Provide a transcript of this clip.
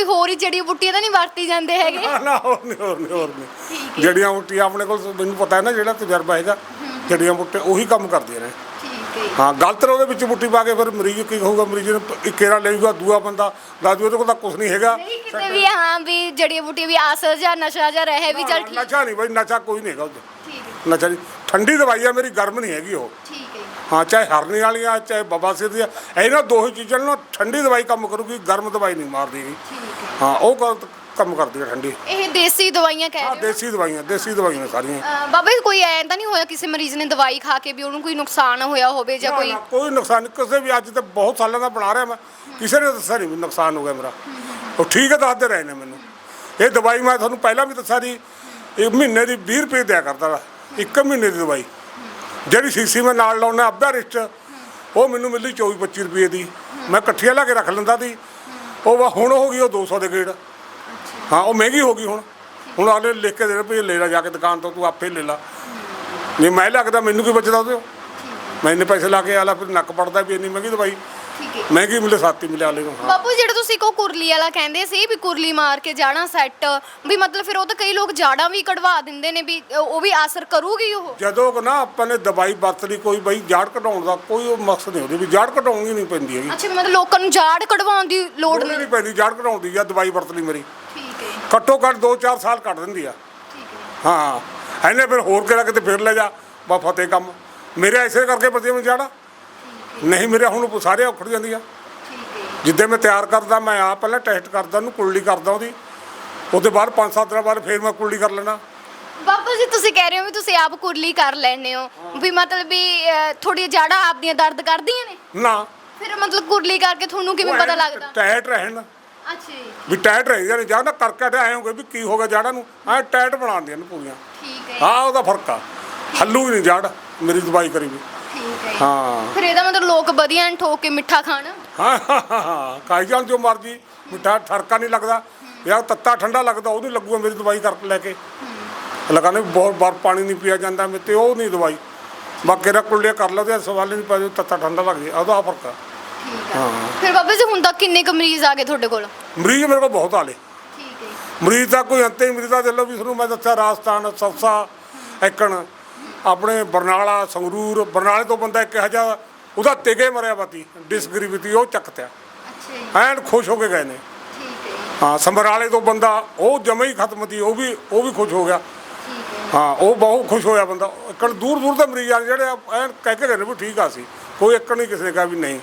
ਕੋਈ ਹੋਰ ਹੀ ਜੜੀ ਬੁੱਟੀਆਂ ਤਾਂ ਨਹੀਂ ਵਰਤੀ ਜਾਂਦੇ ਹੈਗੇ? ਨਾ ਨਾ ਹੋਰ ਨਹੀਂ ਹੋਰ ਨਹੀਂ ਹੋਰ ਨਹੀਂ। ਜੜੀਆਂ ਬੂਟੀਆਂ ਆਪਣੇ ਕੋਲ ਮੈਨੂੰ ਪਤਾ ਹੈ ਨਾ ਜਿਹੜਾ ਤਜਰਬਾ ਹੈਗਾ ਜੜੀਆਂ ਬੂਟੀਆਂ ਉਹੀ ਕੰਮ ਕਰਦੀਆਂ ਨੇ। ਠੀਕ ਹੈ। ਹਾਂ ਗਲਤ ਉਹਦੇ ਵਿੱਚ ਬੁੱਟੀ ਪਾ ਕੇ ਫਿਰ ਮਰੀਜ਼ ਕੀ ਕਹੂਗਾ? ਮਰੀਜ਼ ਨੇ ਇੱਕੇਰਾ ਲੈਊਗਾ ਦੂਆ ਬੰਦਾ ਦਾਦੂ ਉਹਦੇ ਕੋਲ ਤਾਂ ਕੁਝ ਨਹੀਂ ਹੈਗਾ। ਨਹੀਂ ਕਿਤੇ ਵੀ ਹਾਂ ਵੀ ਜੜੀ ਬੁੱਟੀ ਵੀ ਆਸਰ ਜਾਂ ਨਸ਼ਾ ਜਾਂ ਰਹੇ ਵੀ ਚੱਲ ਠੀਕ। ਨਸ਼ਾ ਨਹੀਂ ਬਈ ਨਸ਼ਾ ਕੋਈ ਨਹੀਂ ਹੈਗਾ ਉਹਦੇ ਠੀਕ ਹੈ। ਨਸ਼ਾ ਨਹੀਂ। ਠੰਡੀ ਦਵਾਈ ਆ ਮੇਰੀ ਗਰਮ ਨਹੀਂ ਹੈਗੀ ਉਹ। ਠੀਕ ਹੈ। ਹਾਂ ਚਾਹੇ ਹਰਨੀ ਵਾਲੀਆਂ ਚਾਹੇ ਬਵਾਸੀਰ ਦੀਆਂ ਇਹਨਾਂ ਦੋ ਹੀ ਚੀਜ਼ਾਂ ਨਾਲ ਠੰਡੀ ਦਵਾਈ ਕੰਮ ਕਰੂਗੀ ਗਰਮ ਦਵਾਈ ਨਹੀਂ ਮਾਰਦੀ ਠੀਕ ਹੈ। ਉਹ ਗਲਤ ਕੰਮ ਕਰਦੀ ਹੈ ਠੰਡੀ। ਇਹ ਦੇਸੀ ਦਵਾਈਆਂ ਕਹਿ ਹਾਂ ਰਹੇ ਹੋ ਦੇਸੀ ਦਵਾਈਆਂ ਦੇਸੀ ਦਵਾਈਆਂ ਸਾਰੀਆਂ। ਅਹ ਬਾਬਾ ਜੀ ਕੋਈ ਐਂ ਤਾਂ ਨਹੀਂ ਹੋਇਆ ਕਿਸੇ ਮਰੀਜ਼ ਨੇ ਦਵਾਈ ਖਾ ਕੇ ਵੀ ਉਹਨੂੰ ਕੋਈ ਨੁਕਸਾਨ ਹੋਇਆ ਹੋਵੇ ਜਾਂ ਨਾ, ਕੋਈ ਨਾ, ਕੋਈ ਨੁਕਸਾਨ ਨਹੀਂ। ਕਿਸੇ ਵੀ ਅੱਜ ਤੇ ਬਹੁਤ ਸਾਲਾਂ ਦਾ ਬਣਾ ਰਿਹਾ ਮੈਂ। ਕਿਸੇ ਨੇ ਦੱਸਿਆ ਨਹੀਂ ਵੀ ਨੁਕਸਾਨ ਹੋ ਗਿਆ ਮੇਰਾ। ਉਹ ਠੀਕ ਹੈ ਦੱਸਦੇ ਰਹੇ ਨੇ ਮੈਨੂੰ। ਇਹ ਦਵਾਈ ਮੈਂ ਤੁਹਾਨੂੰ ਪਹਿਲਾਂ ਵੀ ਦੱਸਿਆ ਸੀ। ਇਹ ਮਹੀਨੇ ਦੀ 20 ਰੁਪਏ ਦਿਆ ਕਰਦਾ ਵਾ। ਇੱਕ ਮਹੀਨੇ ਦੀ ਦਵਾਈ। ਜਿਹੜੀ ਸੀਸੀ ਮੈਂ ਨਾਲ ਲਾਉਣਾ ਅੱਧਾ ਰਿਸਟ, ਉਹ ਮੈਨੂੰ ਮਿਲਦੀ 24 25 ਰੁਪਏ ਦੀ। ਮੈਂ ਇਕੱਠੀਆਂ ਲਾ ਕੇ ਰੱਖ ਲੈਂਦਾ ਸੀ। ਉਹ ਵਾ ਹੁਣ ਹੋ ਗਈ ਉਹ 200 ਦੇ ਗੇੜ। ਹਾਂ, ਉਹ ਮਹਿੰਗੀ ਹੋ ਗਈ ਹੁਣ। ਹੁਣ ਆਲੇ ਲਿਖ ਕੇ ਦੇ ਰਹੇ ਵੀ ਲੈ ਲੈ, ਜਾ ਕੇ ਦੁਕਾਨ ਤੋਂ ਤੂੰ ਆਪੇ ਲੈ ਲਾ। ਜੇ ਮੈਂ ਲੱਗਦਾ ਮੈਨੂੰ ਕੀ ਬਚਦਾ ਉਹਦੇ ਮੈਂ ਇੰਨੇ ਪੈਸੇ ਲਾ ਕੇ ਆਲਾ ਫਿਰ ਨੱਕ ਪੜਦਾ ਵੀ ਇੰਨੀ ਮਹਿੰਗੀ ਦਵਾਈ। ਠੀਕ ਹੈ। ਮਹਿੰਗੀ ਮਿਲੇ ਸਾਤੀ ਮਿਲੇ ਨੂੰ? ਹਾਂ। ਬਾਪੂ ਜਿਹੜਾ ਤੁਸੀਂ ਕੋ ਕੁਰਲੀ ਵਾਲਾ ਕਹਿੰਦੇ ਸੀ ਵੀ ਕੁਰਲੀ ਮਾਰ ਕੇ ਜਾਣਾ ਸੈੱਟ ਵੀ ਮਤਲਬ ਫਿਰ ਉਹ ਤਾਂ ਕਈ ਲੋਕ ਜਾੜਾਂ ਵੀ ਕਢਵਾ ਦਿੰਦੇ ਨੇ ਵੀ ਉਹ ਵੀ ਅਸਰ ਕਰੂਗੀ ਉਹ? ਜਦੋਂ ਕਿ ਨਾ ਆਪਾਂ ਨੇ ਦਵਾਈ ਵਰਤ ਲਈ ਕੋਈ ਬਈ ਜਾੜ ਘਟਾਉਣ ਦਾ ਕੋਈ ਉਹ ਮਕਸਦ ਨਹੀਂ ਉਹਦੇ ਵੀ ਜਾੜ ਘਟਾਉਣੀ ਨਹੀਂ ਪੈਂਦੀ ਹੈਗੀ। ਅੱਛਾ ਵੀ ਮਤਲਬ ਲੋਕਾਂ ਨੂੰ ਜਾੜ ਕਢਵਾਉਣ ਦੀ ਲੋੜ ਨਹੀਂ। ਨਹੀਂ ਪੈਂਦੀ ਜਾੜ ਘਟਾਉਣ ਦੀ ਜਾਂ ਦਵਾਈ ਵਰਤ ਲਈ ਮੇਰੀ। ਠੀਕ ਹੈ। ਘੱਟੋ ਘੱਟ 2-4 ਸਾਲ ਕੱਟ ਦਿੰਦੀ ਆ। ਠੀਕ ਹੈ। ਹਾਂ। ਐਨੇ ਫਿਰ ਹੋਰ ਕਿਹੜਾ ਕਿਤੇ ਫਿਰ ਲੈ ਜਾ ਬਾ ਫਤਿਹ ਕੰਮ। ਮੇਰੇ ਐਸੇ ਕਰਕੇ ਬਚੇ ਮੈਂ ਜਾੜਾ ਨਹੀਂ ਮੇਰੇ ਹੁਣ ਸਾਰੇ ਉਖੜ ਜਾਂਦੀਆਂ ਠੀਕ ਹੈ ਜਿੱਦੇ ਮੈਂ ਤਿਆਰ ਕਰਦਾ ਮੈਂ ਆਪ ਪਹਿਲਾਂ ਟੈਸਟ ਕਰਦਾ ਉਹਨੂੰ ਕੁਰਲੀ ਕਰਦਾ ਉਹਦੀ। ਉਹਦੇ ਬਾਅਦ 5-7 ਦਿਨਾਂ ਬਾਅਦ ਫਿਰ ਮੈਂ ਕੁਰਲੀ ਕਰ ਲੈਣਾ ਬਾਪੂ ਜੀ ਤੁਸੀਂ ਕਹਿ ਰਹੇ ਹੋ ਵੀ ਤੁਸੀਂ ਆਪ ਕੁਰਲੀ ਕਰ ਲੈਂਦੇ ਹੋ। ਵੀ ਮਤਲਬ ਵੀ ਥੋੜੀ ਜਾੜਾਂ ਆਪਦੀਆਂ ਦਰਦ ਕਰਦੀਆਂ ਨੇ? ਨਾ। ਫਿਰ ਮਤਲਬ ਕੁਰਲੀ ਕਰਕੇ ਤੁਹਾਨੂੰ ਕਿਵੇਂ ਪਤਾ ਲੱਗਦਾ? ਟਾਇਟ ਰਹਿਣ। ਅੱਛਾ ਜੀ। ਵੀ ਟਾਇਟ ਰਹਿ ਜਾਂ ਨਾ ਕਰਕੇ ਆਏ ਹੋਗੇ ਵੀ ਕੀ ਹੋ ਗਿਆ ਜਾੜਾਂ ਨੂੰ। ਐ ਟਾਇਟ ਬਣਾਉਂਦੀਆਂ ਨੇ ਪੂਰੀਆਂ। ਠੀਕ ਹੈ ਹਾਂ ਉਹਦਾ ਫ਼ਰਕ ਆ। ਹੱਲੂ ਨਹੀਂ ਜੜ ਮੇਰੀ ਦਵਾਈ ਕਰੀ ਵੀ। ਠੀਕ ਹੈ। ਹਾਂ। ਫਿਰ ਇਹਦਾ ਮਤਲਬ ਲੋਕ ਵਧੀਆ ਐਨ ਠੋਕ ਕੇ ਮਿੱਠਾ ਖਾਣ। ਹਾਂ ਹਾਂ, ਹਾਂ, ਹਾਂ। ਜਾਣ ਜੋ ਮਰਜ਼ੀ। ਮਿੱਠਾ ਠਰਕਾ ਨਹੀਂ ਲੱਗਦਾ। ਯਾਰ ਤੱਤਾ ਠੰਡਾ ਲੱਗਦਾ ਉਹ ਨਹੀਂ ਲੱਗੂਗਾ ਮੇਰੀ ਦਵਾਈ ਕਰ ਲੈ ਕੇ। ਲਗਾਣੇ ਬਹੁਤ ਬਾਰ ਪਾਣੀ ਨਹੀਂ ਪੀਆ ਜਾਂਦਾ ਮੇ ਤੇ ਉਹ ਨਹੀਂ ਦਵਾਈ। ਬਾਕੀ ਰਾ ਕੁੱਲੇ ਕਰ ਲਓ ਤੇ ਸਵਾਲ ਨਹੀਂ ਪਾ ਤੱਤਾ ਠੰਡਾ ਲੱਗ ਜੇ ਉਹਦਾ ਫ਼ਰਕ ਆ। ਠੀਕ ਹੈ। ਫਿਰ ਬਾਬਾ ਜੀ ਹੁਣ ਤੱਕ ਕਿੰਨੇ ਕੁ ਮਰੀਜ਼ ਆ ਗਏ ਤੁਹਾਡੇ ਕੋਲ? ਮਰੀਜ਼ ਮੇਰੇ ਕੋਲ ਬਹੁਤ ਆਲੇ ਠੀਕ ਹੈ। ਮਰੀਜ਼ ਦਾ ਕੋਈ ਅੰਤੇ ਹੀ ਮਰੀਜ਼ ਦਾ ਦਿਲੋਂ ਵੀ ਤੁਹਾਨੂੰ ਮੈਂ ਦੱਸਿਆ ਰਾਜਸਥਾਨ ਸਫਸਾ ਐਕਣ ਆਪਣੇ ਬਰਨਾਲਾ ਸੰਗਰੂਰ ਬਰਨਾਲੇ ਤੋਂ ਬੰਦਾ ਇੱਕ ਹਜ਼ਾਰ ਉਹਦਾ ਤਿਗੇ ਮਰਿਆ ਬਾਤੀ ਡਿਸਗਰੀਵਿਟੀ ਉਹ ਚੱਕਤਿਆ ਅੱਛਾ ਐਨ ਖੁਸ਼ ਹੋ ਕੇ ਗਏ ਨੇ। ਠੀਕ ਹੈ ਹਾਂ ਸਮਰਾਲੇ ਤੋਂ ਬੰਦਾ ਉਹ ਜਮੇ ਹੀ ਖਤਮ ਤੀ ਉਹ ਵੀ ਉਹ ਵੀ ਖੁਸ਼ ਹੋ ਗਿਆ। ਠੀਕ ਹੈ। ਹਾਂ ਉਹ ਬਹੁਤ ਖੁਸ਼ ਹੋਇਆ ਬੰਦਾ। ਇੱਕਣ ਦੂਰ ਦੂਰ ਦੇ ਮਰੀਜ਼ ਆ ਜਿਹੜੇ ਐਨ ਕਹਿ ਕੇ ਗਏ ਨੇ ਵੀ ਠੀਕ ਆ ਸੀ ਕੋਈ ਇੱਕ ਨਹੀਂ ਕਿਸੇ ਨੇ ਕਿਹਾ ਵੀ ਨਹੀਂ।